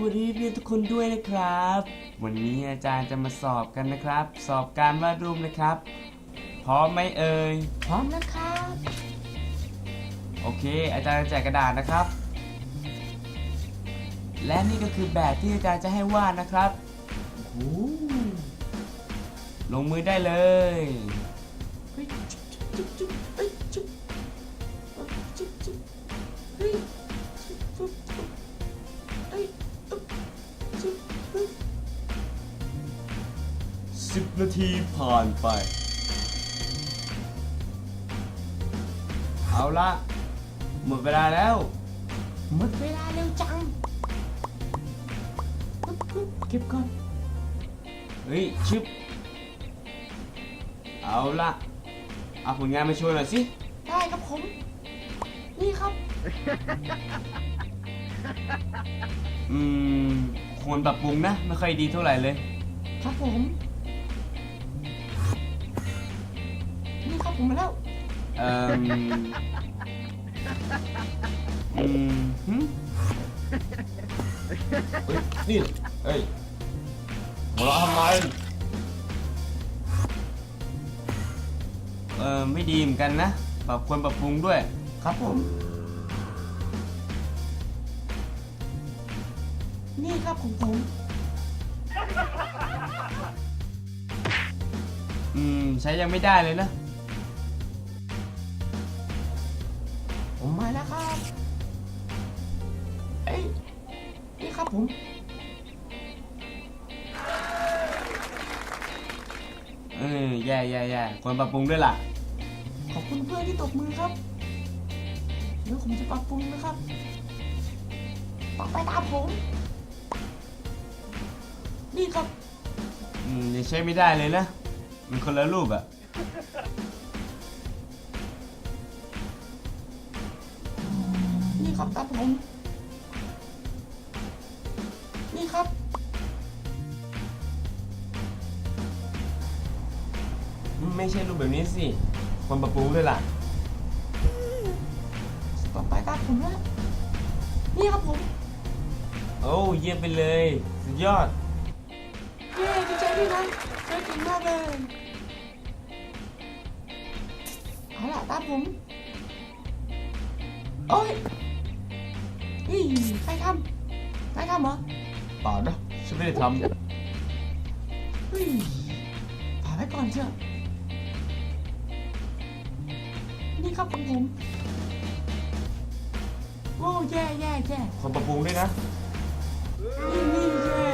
วัสดีเพื่อนทุกคนด้วยนะครับ วันนี้อาจารย์จะมาสอบกันนะครับ สอบการวาดรูปนะครับ พร้อมไหมเอ่ย พร้อมแล้วครับ โอเค อาจารย์จะแจกกระดาษนะครับ และนี่ก็คือแบบที่อาจารย์จะให้วาดนะครับโอ้โหลงมือได้เลย 10 นาทีผ่านไป เอาละหมดเวลาแล้ว หมดเวลาเร็วจังปึ๊ปเก็บก่อน เฮ้ยชิบเอาละเอาผลงานมาช่วยหน่อยสิ ได้ครับผม นี่ครับ อืมควรปรับปรุงนะ ไม่ค่อยดีเท่าไหร่เลย ครับผม ผมมาแล้วเอ่ออืมหึเฮ้ยนี่เฮ้ยหัวเราะทำไมเออไม่ดีเหมือนกันนะปรับควรปรับปรุงด้วย ครับผม นี่ครับของผม อืม ใช้ยังไม่ได้เลยนะ ผมมาแล้วครับเอ้ยนี่ครับผม เออแย่แย่แย่ควรปรับปรุงด้วยล่ะ ขอบคุณเพื่อนที่ตบมือครับ เดี๋ยวผมจะปรับปรุงนะครับต่อไปตามผม นี่ครับ อืมยังใช้ไม่ได้เลยนะ มันคนละรูปอะ นี่ครับตามผมนี่ครับ ไม่ใช่รูปแบบนี้สิควรปรับปรุงด้วยล่ะ ต่อไปตามผมแล้วนี่ครับผม โอ้เยี่ยมไปเลย สุดยอด เย้ดีใจด้วยนะเจ๊เก่งมากเลย เอาล่ะตามผม โอ้ย นี่ใครทำใครทำเหรอเปล่านะฉันไม่ได้ทเฮ้ยผ่านไปก่อนเถอะนี่ครับของผมโอ้แย่แย่แย่ำควรปรับปรุงด้วยนะนี่แย่